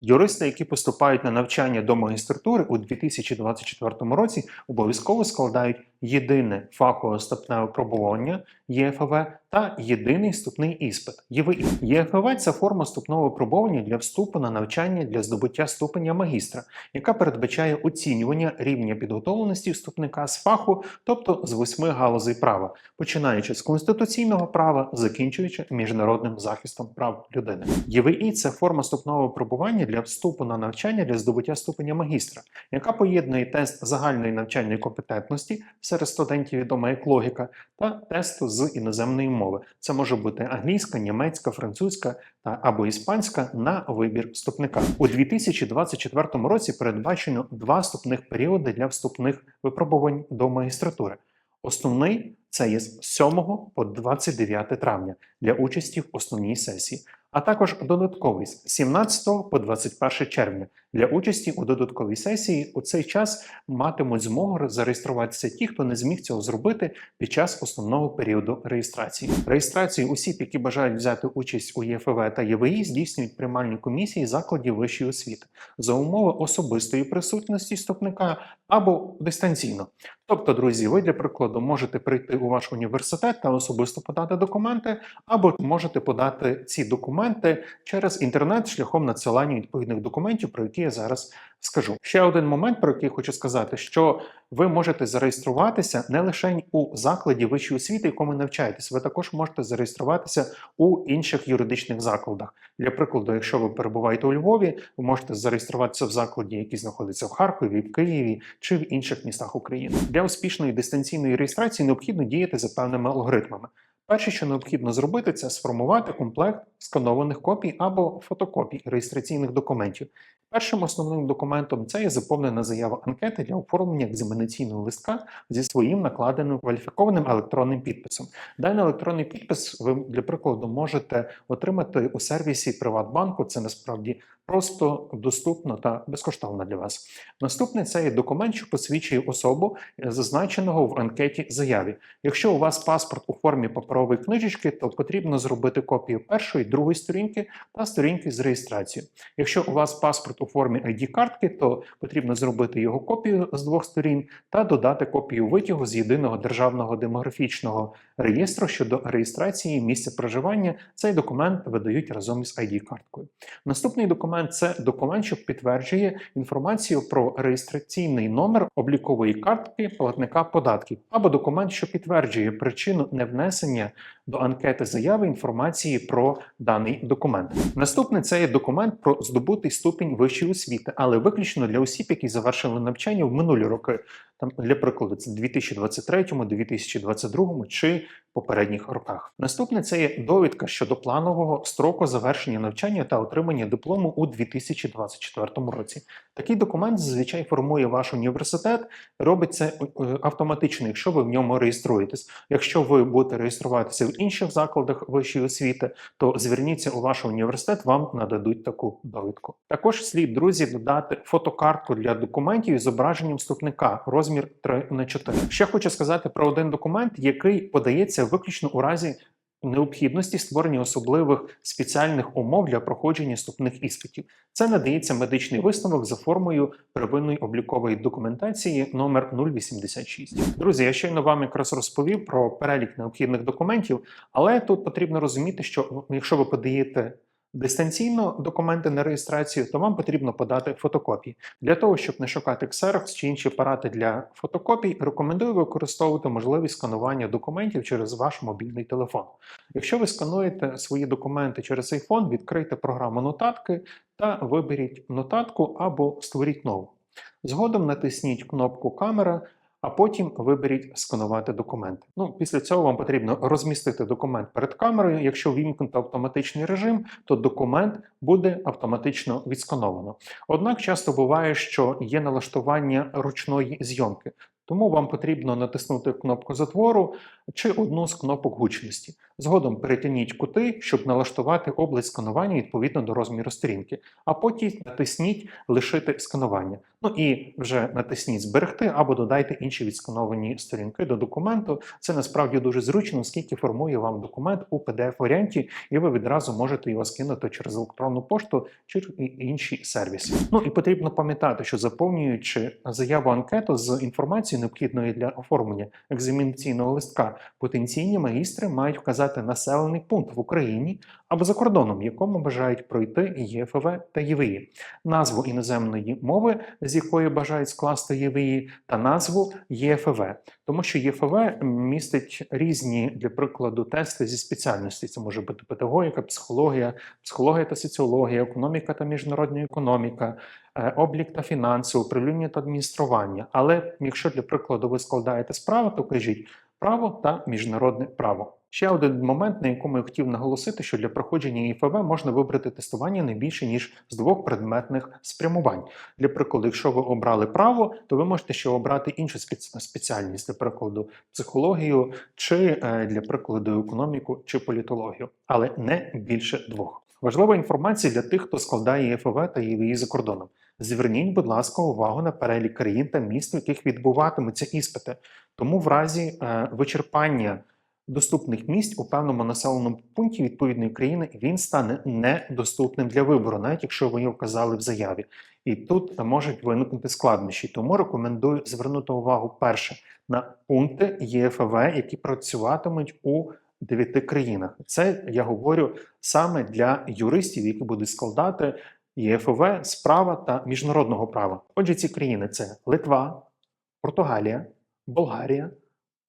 Юристи, які поступають на навчання до магістратури у 2024 році, обов'язково складають єдине фахове вступне випробування ЄФВ та єдиний вступний іспит ЄВІ. ЄФВ – це форма вступного випробування для вступу на навчання для здобуття ступеня магістра, яка передбачає оцінювання рівня підготовленості вступника з фаху, тобто з восьми галузей права, починаючи з конституційного права, закінчуючи міжнародним захистом прав людини. ЄВІ – це форма вступного випробування для вступу на навчання для здобуття ступеня магістра, яка поєднує тест загальної навчальної компетентності серед студентів відома як логіка та тесту з іноземної мови. Це може бути англійська, німецька, французька або іспанська на вибір вступника. У 2024 році передбачено два вступних періоди для вступних випробувань до магістратури. Основний це є з 7 по 29 травня для участі в основній сесії, а також додатковий з 17 по 21 червня для участі у додатковій сесії. У цей час матимуть змогу зареєструватися ті, хто не зміг цього зробити під час основного періоду реєстрації. Реєстрацію осіб, які бажають взяти участь у ЄФВ та ЄВІ, здійснюють приймальні комісії закладів вищої освіти за умови особистої присутності вступника або дистанційно. Тобто, друзі, ви для прикладу можете прийти у ваш університет та особисто подати документи, або можете подати ці документи через інтернет шляхом надсилання відповідних документів, про які я зараз скажу. Ще один момент, про який хочу сказати, що ви можете зареєструватися не лише у закладі вищої освіти, якому навчаєтесь, ви також можете зареєструватися у інших юридичних закладах. Для прикладу, якщо ви перебуваєте у Львові, ви можете зареєструватися в закладі, який знаходиться в Харкові, в Києві чи в інших містах України. Для успішної дистанційної реєстрації необхідно діяти за певними алгоритмами. Перше, що необхідно зробити, це сформувати комплект сканованих копій або фотокопій реєстраційних документів. Першим основним документом це є заповнена заява анкети для оформлення екзаменаційного листка зі своїм накладеним кваліфікованим електронним підписом. Даний електронний підпис ви для прикладу можете отримати у сервісі Приватбанку. Це насправді просто доступно та безкоштовно для вас. Наступний це є документ, що посвідчує особу, е, зазначеного в анкеті заяві. Якщо у вас паспорт у формі паперової книжечки, то потрібно зробити копію першої, другої сторінки та сторінки з реєстрацією. Якщо у вас паспорт у формі ID-картки, то потрібно зробити його копію з двох сторін та додати копію витягу з єдиного державного демографічного реєстру щодо реєстрації місця проживання. Цей документ видають разом із ID-карткою. Наступний документ це документ, що підтверджує інформацію про реєстраційний номер облікової картки платника податків, або документ, що підтверджує причину невнесення до анкети заяви інформації про даний документ. Наступний це є документ про здобутий ступінь вищої освіти, але виключно для осіб, які завершили навчання в минулі роки. Там для прикладу, це 2023, 2022 чи попередніх роках. Наступне це є довідка щодо планового строку завершення навчання та отримання диплому у 2024 році. Такий документ зазвичай формує ваш університет, робить це е, автоматично, якщо ви в ньому реєструєтесь. Якщо ви будете реєструватися в інших закладах вищої освіти, то зверніться у ваш університет, вам нададуть таку довідку. Також слід, друзі, додати фотокартку для документів із зображенням вступника розмір 3 на 4. Ще хочу сказати про один документ, який подається виключно у разі необхідності створення особливих спеціальних умов для проходження вступних іспитів. Це надається медичний висновок за формою первинної облікової документації номер 086. Друзі, я щойно вам якраз розповів про перелік необхідних документів, але тут потрібно розуміти, що якщо ви подаєте дистанційно документи на реєстрацію, то вам потрібно подати фотокопії. Для того, щоб не шукати Xerox чи інші апарати для фотокопій, рекомендую використовувати можливість сканування документів через ваш мобільний телефон. Якщо ви скануєте свої документи через iPhone, відкрийте програму нотатки та виберіть нотатку або створіть нову. Згодом натисніть кнопку Камера. А потім виберіть сканувати документи. Ну, після цього вам потрібно розмістити документ перед камерою. Якщо вімкнути автоматичний режим, то документ буде автоматично відскановано. Однак часто буває, що є налаштування ручної зйомки. Тому вам потрібно натиснути кнопку затвору чи одну з кнопок гучності. Згодом перетягніть кути, щоб налаштувати область сканування відповідно до розміру сторінки, а потім натисніть Лишити сканування. Ну і вже натисніть Зберегти або додайте інші відскановані сторінки до документу. Це насправді дуже зручно, оскільки формує вам документ у PDF-варіанті, і ви відразу можете його скинути через електронну пошту чи інші сервіси. Ну і потрібно пам'ятати, що заповнюючи заяву анкету з інформацією необхідною для оформлення екзаменаційного листка, потенційні магістри мають вказати населений пункт в Україні або за кордоном, якому бажають пройти ЄФВ та ЄВІ, назву іноземної мови, з якої бажають скласти ЄВІ, та назву ЄФВ, тому що ЄФВ містить різні, для прикладу, тести зі спеціальності. Це може бути педагогіка, психологія, психологія та соціологія, економіка та міжнародна економіка. е, Облік та фінанси, управління та адміністрування. Але якщо для прикладу ви складаєте справу, то кажіть право та міжнародне право. Ще один момент, на якому я хотів наголосити, що для проходження ІФВ можна вибрати тестування не більше ніж з двох предметних спрямувань. Для прикладу, якщо ви обрали право, то ви можете ще обрати іншу спеці- спеціальність, для прикладу, психологію чи е, для прикладу економіку чи політологію, але не більше двох. Важлива інформація для тих, хто складає ЄФВ та ЄВІ за кордоном. Зверніть, будь ласка, увагу на перелік країн та міст, в яких відбуватимуться іспити. Тому в разі е, вичерпання доступних місць у певному населеному пункті відповідної країни він стане недоступним для вибору, навіть якщо ви його вказали в заяві. І тут можуть виникнути складнощі. Тому рекомендую звернути увагу перше на пункти ЄФВ, які працюватимуть у дев'яти країнах. Це я говорю саме для юристів, які будуть складати ЄФВ з права та міжнародного права. Отже, ці країни це Литва, Португалія, Болгарія,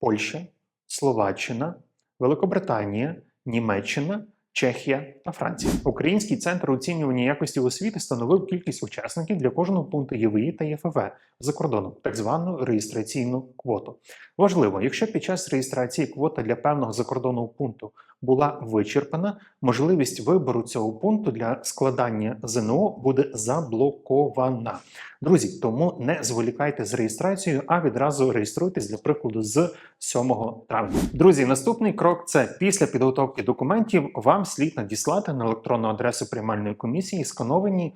Польща, Словаччина, Великобританія, Німеччина, Чехія та Франція. Український центр оцінювання якості освіти становив кількість учасників для кожного пункту ЄВІ та ЄФВ за кордоном, так звану реєстраційну квоту. Важливо, якщо під час реєстрації квота для певного закордонного пункту була вичерпана, можливість вибору цього пункту для складання ЗНО буде заблокована. Друзі, тому не зволікайте з реєстрацією, а відразу реєструйтесь для прикладу з 7 травня. Друзі, наступний крок це після підготовки документів вам слід надіслати на електронну адресу приймальної комісії скановані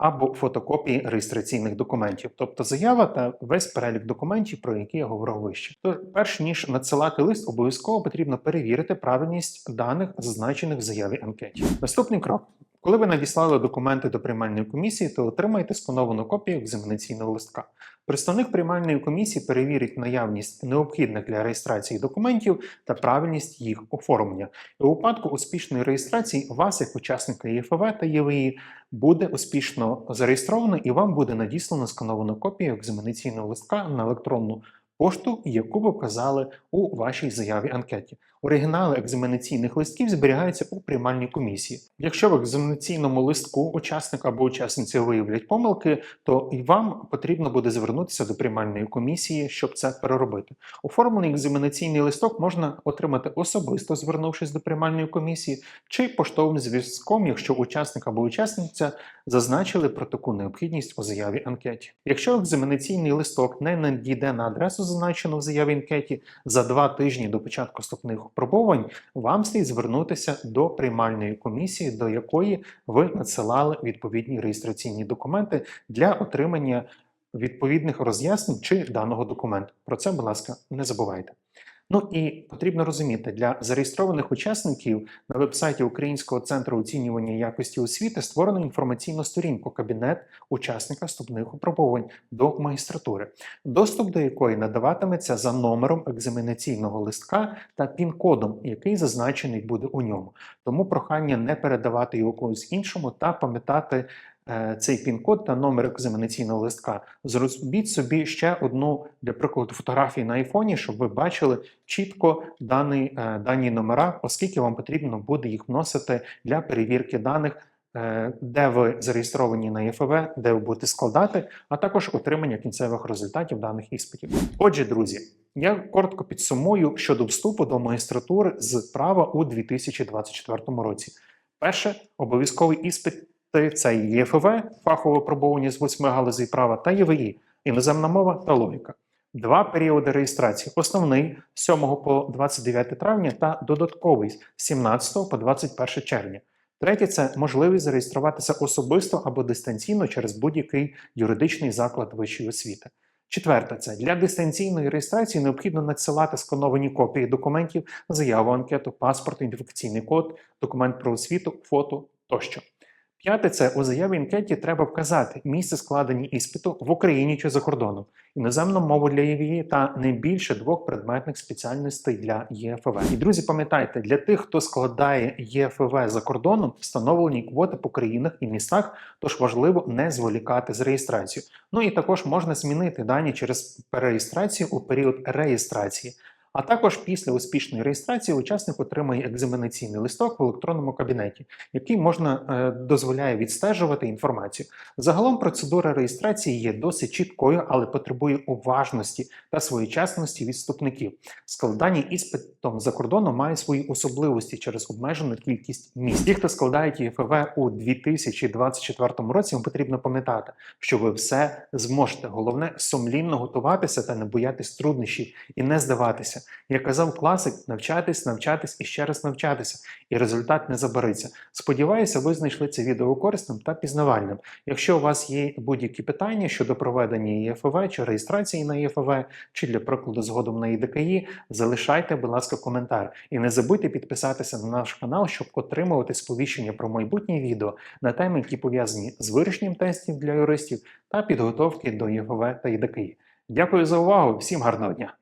або фотокопії реєстраційних документів, тобто заява та весь перелік документів, про які я говорив вище. Тож, перш ніж надсилати лист, обов'язково потрібно перевірити правильність даних, зазначених в заяві анкеті. Наступний крок. Коли ви надіслали документи до приймальної комісії, то отримаєте скановану копію екзаменаційного листка. Представник приймальної комісії перевірить наявність необхідних для реєстрації документів та правильність їх оформлення. І у випадку успішної реєстрації вас, як учасника ЄФВ та ЄВІ, буде успішно зареєстровано і вам буде надіслано скановану копію екзаменаційного листка на електронну пошту, яку ви вказали у вашій заяві анкеті. Оригінали екзаменаційних листків зберігаються у приймальній комісії. Якщо в екзаменаційному листку учасник або учасниця виявлять помилки, то і вам потрібно буде звернутися до приймальної комісії, щоб це переробити. Оформлений екзаменаційний листок можна отримати особисто, звернувшись до приймальної комісії, чи поштовим зв'язком, якщо учасник або учасниця зазначили про таку необхідність у заяві анкеті. Якщо екзаменаційний листок не надійде на адресу, зазначену в заяві анкеті, за два тижні до початку вступних випробувань, вам слід звернутися до приймальної комісії, до якої ви надсилали відповідні реєстраційні документи для отримання відповідних роз'яснень чи даного документу. Про це, будь ласка, не забувайте. Ну і потрібно розуміти, для зареєстрованих учасників на вебсайті Українського центру оцінювання якості освіти створено інформаційну сторінку Кабінет учасника вступних випробувань до магістратури, доступ до якої надаватиметься за номером екзаменаційного листка та пін-кодом, який зазначений буде у ньому. Тому прохання не передавати його когось іншому та пам'ятати цей пін-код та номер екзаменаційного листка. Зробіть собі ще одну для прикладу фотографії на айфоні, щоб ви бачили чітко дані, е, дані номера, оскільки вам потрібно буде їх вносити для перевірки даних. е, Де ви зареєстровані на ЄФВ, де ви будете складати, а також отримання кінцевих результатів даних іспитів. Отже, друзі, я коротко підсумую щодо вступу до магістратури з права у 2024 році. Перше, обов'язковий іспит це ЄФВ, фахове пробування з восьми галузей права та ЄВІ, іноземна мова та логіка. Два періоди реєстрації: основний з 7 по 29 травня та додатковий з 17 по 21 червня. Третє це можливість зареєструватися особисто або дистанційно через будь-який юридичний заклад вищої освіти. Четверте, це для дистанційної реєстрації необхідно надсилати скановані копії документів, заяву, анкету, паспорт, ідентифікаційний код, документ про освіту, фото тощо. П'яте, це у заяві анкеті треба вказати місце складення іспиту в Україні чи за кордоном, іноземну мову для ЄВІ та не більше двох предметних спеціальностей для ЄФВ. І друзі, пам'ятайте, для тих, хто складає ЄФВ за кордоном, встановлені квоти по країнах і містах, тож важливо не зволікати з реєстрацією. Ну і також можна змінити дані через перереєстрацію у період реєстрації. А також після успішної реєстрації учасник отримає екзаменаційний листок в електронному кабінеті, який можна е, дозволяє відстежувати інформацію. Загалом процедура реєстрації є досить чіткою, але потребує уважності та своєчасності від вступників. Складання іспитом за кордоном має свої особливості через обмежену кількість місць. Ті, хто складають ЄФВ у 2024 році, вам потрібно пам'ятати, що ви все зможете. Головне сумлінно готуватися та не боятись труднощів і не здаватися. Як казав класик, навчатись, навчатись і ще раз навчатися, і результат не забариться. Сподіваюся, ви знайшли це відео корисним та пізнавальним. Якщо у вас є будь-які питання щодо проведення ЄФВ чи реєстрації на ЄФВ, чи для прикладу згодом на ІДКІ, залишайте, будь ласка, коментар. І не забудьте підписатися на наш канал, щоб отримувати сповіщення про майбутні відео на теми, які пов'язані з вирішенням тестів для юристів та підготовки до ЄФВ та ІДКІ. Дякую за увагу, всім гарного дня!